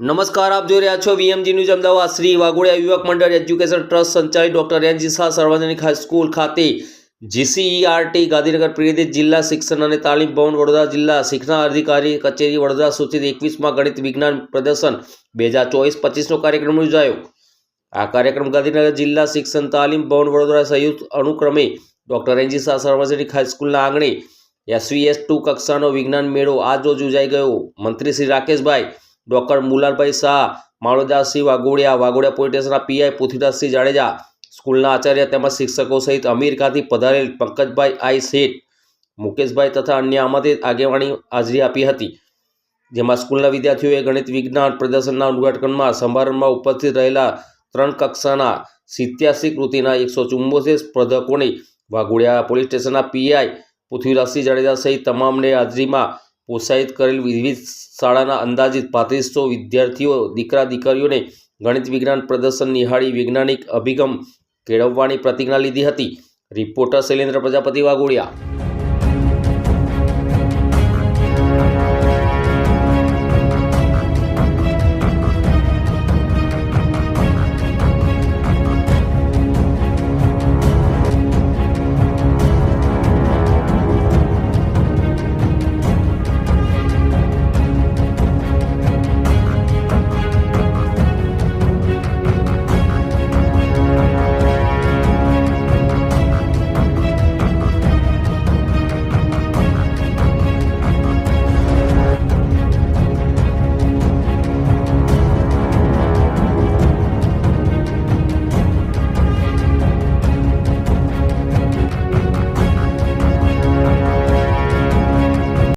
નમસ્કાર, આપ જોઈ રહ્યા છો વીએમજી ન્યૂઝ અમદાવાદ. શ્રી વાઘોડિયા યુવક મંડળ એજ્યુકેશન ટ્રસ્ટ સંચાલિત ડોક્ટર એનજી શાહ સાર્વજનિક હાઈસ્કૂલ ખાતે જીસીઈઆરટી, ગાંધીનગર પ્રેરિત જિલ્લા શિક્ષણ અને તાલીમ ભવન, વડોદરા જિલ્લા શિક્ષણ અધિકારી કચેરી, વડોદરા સૂચિત એકવીસમાં ગણિત વિજ્ઞાન પ્રદર્શન બે હજાર ચોવીસ પચીસનો કાર્યક્રમ યોજાયો. આ કાર્યક્રમ ગાંધીનગર જિલ્લા શિક્ષણ, તાલીમ ભવન, વડોદરા સંયુક્ત અનુક્રમે ડોક્ટર એનજી શાહ સાર્વજનિક હાઈસ્કૂલના આંગણે એસવીએસ ટુ કક્ષાનો વિજ્ઞાન મેળો આજ રોજ યોજાઈ ગયો. મંત્રી શ્રી રાકેશભાઈ ડોક્ટર મુલાલભાઈ શાહ માળોદાસસિંહ વાઘોડિયા વાઘોડિયા પોલીસ સ્ટેશનના પીઆઈ પૃથ્વીરાજસિંહ જાડેજા, સ્કૂલના આચાર્ય તેમજ શિક્ષકો સહિત અમીરકાથી પધારેલ પંકજભાઈ આઈ શેઠ, મુકેશભાઈ તથા અન્ય આમાંથી આગેવાણી હાજરી આપી હતી. જેમાં સ્કૂલના વિદ્યાર્થીઓએ ગણિત વિજ્ઞાન પ્રદર્શનના ઉદ્ઘાટનમાં સમારંભમાં ઉપસ્થિત રહેલા ત્રણ કક્ષાના સિત્યાસી કૃતિના એકસો ચુમ્મોતેર સ્પર્ધકોને વાઘોડિયા પોલીસ સ્ટેશનના પીઆઈ પૃથ્વીરાજસિંહ જાડેજા સહિત તમામને હાજરીમાં પ્રોત્સાહિત કરેલ વિવિધ શાળાના અંદાજિત પાંત્રીસો વિદ્યાર્થીઓ, દીકરા દીકરીઓને ગણિત વિજ્ઞાન પ્રદર્શન નિહાળી વૈજ્ઞાનિક અભિગમ કેળવવાની પ્રતિજ્ઞા લીધી હતી. રિપોર્ટર શૈલેન્દ્ર પ્રજાપતિ વાઘોડિયા.